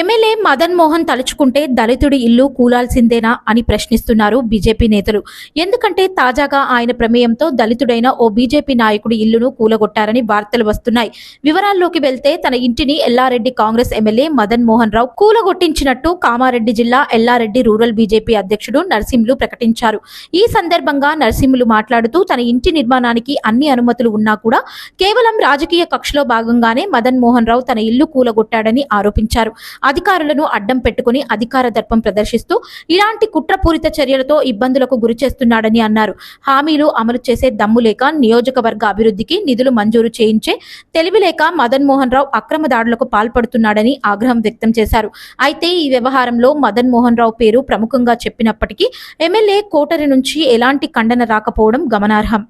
MLA Madan Mohan తలుచుకుంటే దళితుడి ఇల్లు కూలాల్సిందేనా అని ప్రశ్నిస్తున్నారు బీజేపీ నేతలు. ఎందుకంటే తాజాగా ఆయన ప్రమేయంతో దళితుడైన ఓ బీజేపీ నాయకుడి ఇల్లును కూలగొట్టారని వార్తలు వస్తున్నాయి. వివరాల్లోకి వెళ్తే తన ఇంటిని ఎల్లారెడ్డి కాంగ్రెస్ ఎమ్మెల్యే మదన్ మోహన్ రావు కూలగొట్టించినట్టు కామారెడ్డి జిల్లా ఎల్లారెడ్డి రూరల్ బీజేపీ అధ్యక్షుడు నర్సింహులు ప్రకటించారు. ఈ సందర్భంగా నర్సింహులు మాట్లాడుతూ తన ఇంటి నిర్మాణానికి అన్ని అనుమతులు ఉన్నా కూడా కేవలం రాజకీయ కక్షలో భాగంగానే మదన్ మోహన్ రావు తన ఇల్లు కూలగొట్టాడని ఆరోపించారు. అధికారులను అడ్డం పెట్టుకుని అధికార దర్పం ప్రదర్శిస్తూ ఇలాంటి కుట్రపూరిత చర్యలతో ఇబ్బందులకు గురి చేస్తున్నాడని అన్నారు. హామీలు అమలు చేసే దమ్ము లేక నియోజకవర్గ అభివృద్ధికి నిధులు మంజూరు చేయించే తెలివి లేక మదన్ మోహన్ రావు అక్రమ దాడులకు పాల్పడుతున్నాడని ఆగ్రహం వ్యక్తం చేశారు. అయితే ఈ వ్యవహారంలో మదన్ మోహన్ రావు పేరు ప్రముఖంగా చెప్పినప్పటికీ ఎమ్మెల్యే కోటరి నుంచి ఎలాంటి ఖండన రాకపోవడం గమనార్హం.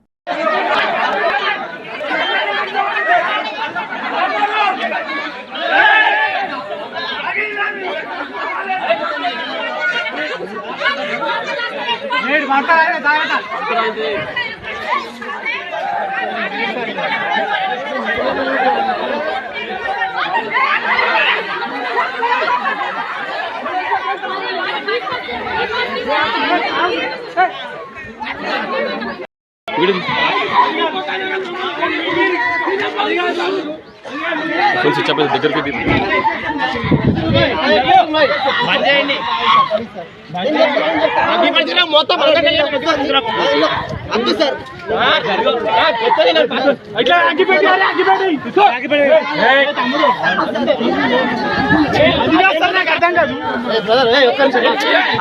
నేడు మాట్లాడాలి తాగట ఫుల్ స్విచ్ దగ్గరికి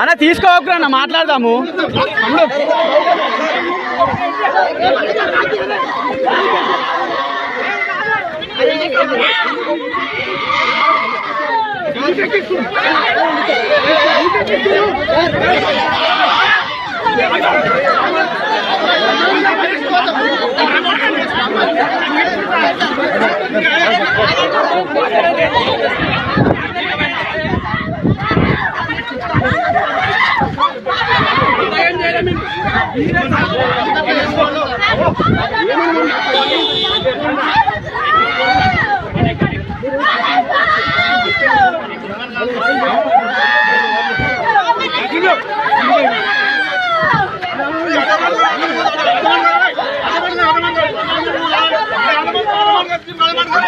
అన్న తీసుకోవద్దు అన్న మాట్లాడదాము. ఏమన్నా